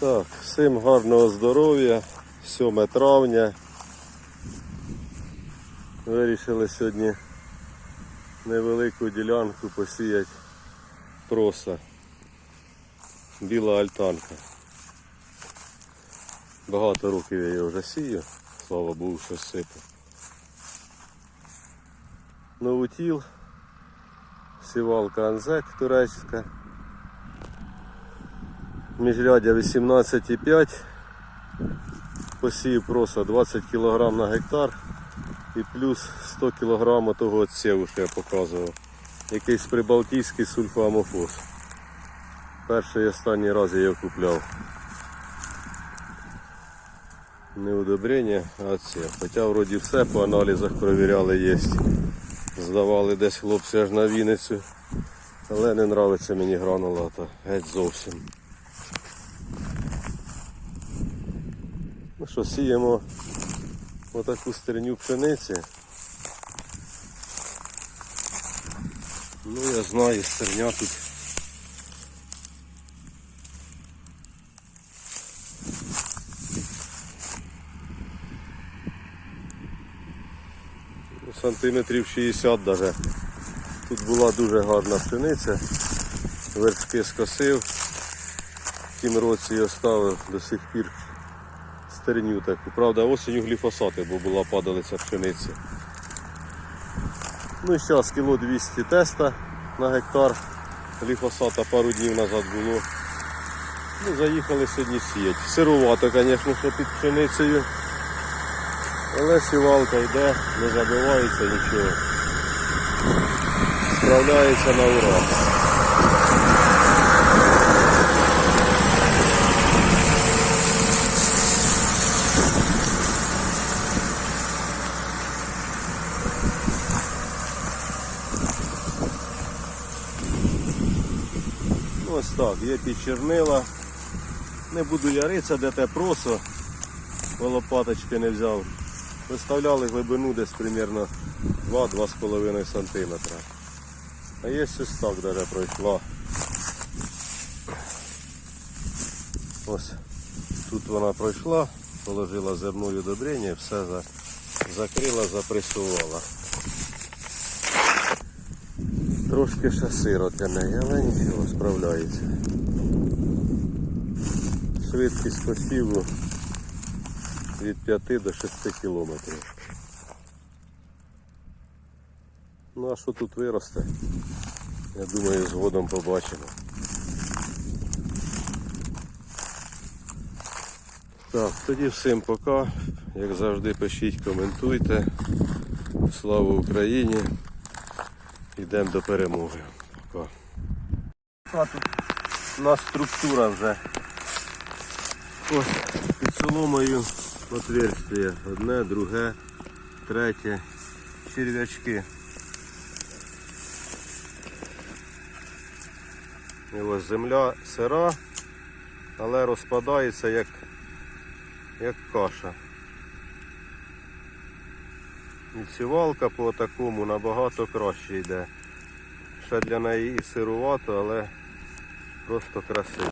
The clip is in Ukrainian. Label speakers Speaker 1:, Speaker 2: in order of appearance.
Speaker 1: Так, всім гарного здоров'я, 7 травня. Вирішили сьогодні невелику ділянку посіяти проса. Біла альтанка. Багато років я її вже сію, слава Богу, що сипу. Новутіл, сівалка Анзек турецька. Міжрядя 18,5. Посів просто 20 кг на гектар і плюс 100 кг того отсіву, що я показував. Якийсь прибалтійський сульфоамофос. Перший і останній раз я його купляв. Не удобрення, а отсів. Хоча вроді все по аналізах перевіряли є. Здавали десь хлопці аж на Вінницю. Але не нравиться мені гранулата. Геть зовсім. Що, сіємо отаку стерню пшениці. Ну я знаю, стерня тут. Сантиметрів 60 даже. Тут була дуже гарна пшениця. Вершки скосив. В тім році я ставив до сих пір стерню таку. Правда, осінню гліфосати, бо була падалиця пшениці. Ну і зараз кіло 200 теста на гектар. Гліфосата пару днів назад було. Ну, заїхали сьогодні сіяти. Сирувато, звісно, що під пшеницею. Але сівалка йде, не забивається нічого. Справляється на ура. Ось так, є підчернила. Не буду яритися, де те просо, бо лопаточки не взяв. Виставляли глибину десь примерно 2-2,5 см. А є ось так даже пройшла. Ось тут вона пройшла, положила зернові удобрення, все закрила, запресувала. Трошки ще сиро для неї, але нічого, справляється. Швидкість посіву від 5 до 6 кілометрів. Ну а що тут виросте? Я думаю, згодом побачимо. Так, тоді всім пока. Як завжди пишіть, коментуйте. Слава Україні! Йдемо до перемоги. Пока. А тут у нас структура вже. Ось під соломою отверстие. Одне, друге, третє. Черв'ячки. І ось земля сира, але розпадається як, як каша. Сівалка по такому набагато краще йде. Ще для неї і сирувато, але просто красиво.